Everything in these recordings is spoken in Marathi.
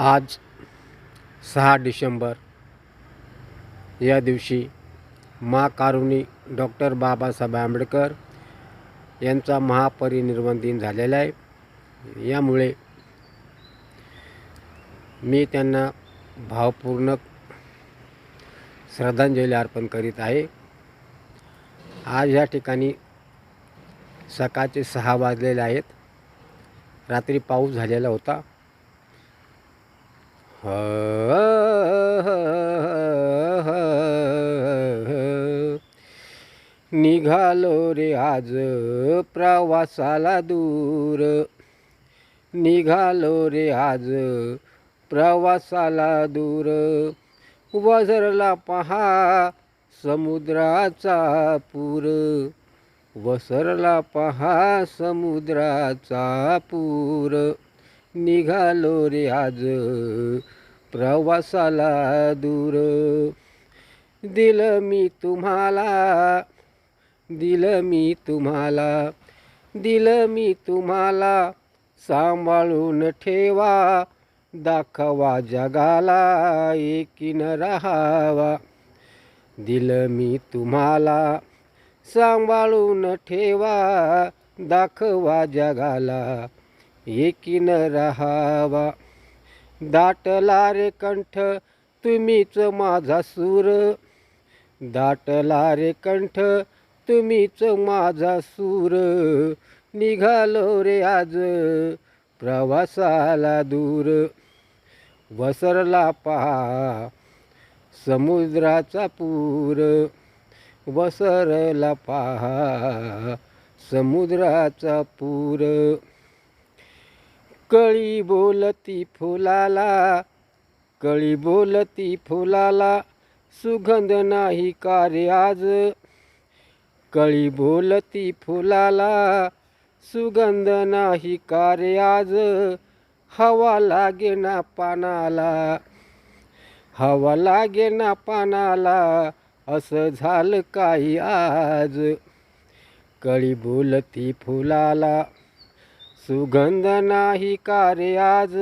आज सहा डिसेंबर या दिवशी मा कारुणी डॉक्टर बाबासाहेब आंबेडकर यांचा महापरिनिर्वाण दिन झालेला आहे. यामुळे मी त्यांना भावपूर्ण श्रद्धांजली अर्पण करीत आहे. आज या ठिकाणी सकाळचे सहा वाजलेले आहेत. रात्री पाऊस झालेला होता. निघालो रे आज प्रवासाला दूर. निघालो रे आज प्रवासाला दूर. वजरला पहा समुद्राचा पूर. वसरला पहा समुद्राचा पूर. निघालो रे आज. प्रवासाला दूर. दिलं मी तुम्हाला दिलं मी तुम्हाला दिलं मी तुम्हाला. सांभाळून ठेवा दाखवा जगाला एकीन राहावा. दिलं मी तुम्हाला सांभाळून ठेवा दाखवा जगाला. एकीन राहावा. दाटला रे कंठ तुम्हीच माझा सूर. दाटला रे कंठ तुम्हीच माझा सूर. निघालो रे आज प्रवासाला दूर. वसरला पहा समुद्राचा पूर. वसरला पहा समुद्राचा पूर. कळी बोलती फुलाला कळी बोलती फुलाला सुगंध नाही का रे आज. कळी बोलती फुलाला सुगंध नाही का रे आज. हवा लागे ना पानाला हवा लागे ना पानाला असं झालं काही आज. कळी बोलती फुलाला सुगंध नाही का रे आज.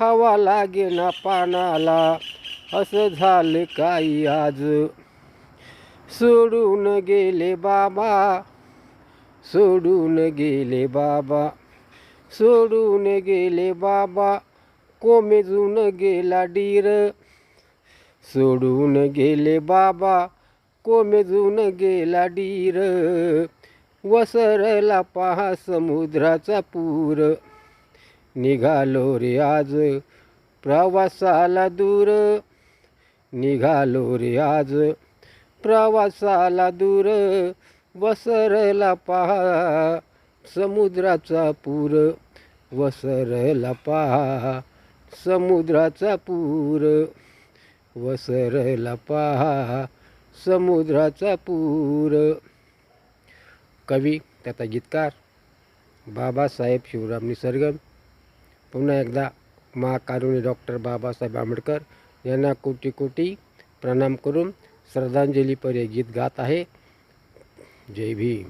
हवा लागे ना पानाला असं झालं काही आज. सोडून गेले बाबा सोडून गेले बाबा सोडून गेले बाबा कोमेजून गेला डीर. सोडून गेले बाबा कोमेजून गेला डीर. वसरला पहा समुद्राचा पूर. निघालो रे आज प्रवासाला दूर. निघालो रे आज प्रवासाला दूर. वसरला पहा समुद्राचा पूर. वसरला पहा समुद्राचा पूर. वसरला पहा समुद्राचा पूर. कवी त्याचा गीतकार बाबासाहेब शिवराम निसर्गम पुन्हा एकदा महाकारुणी डॉक्टर बाबासाहेब आंबेडकर यांना कोटी कोटी प्रणाम करून श्रद्धांजलीपर हे गीत गात आहे. जय भीम.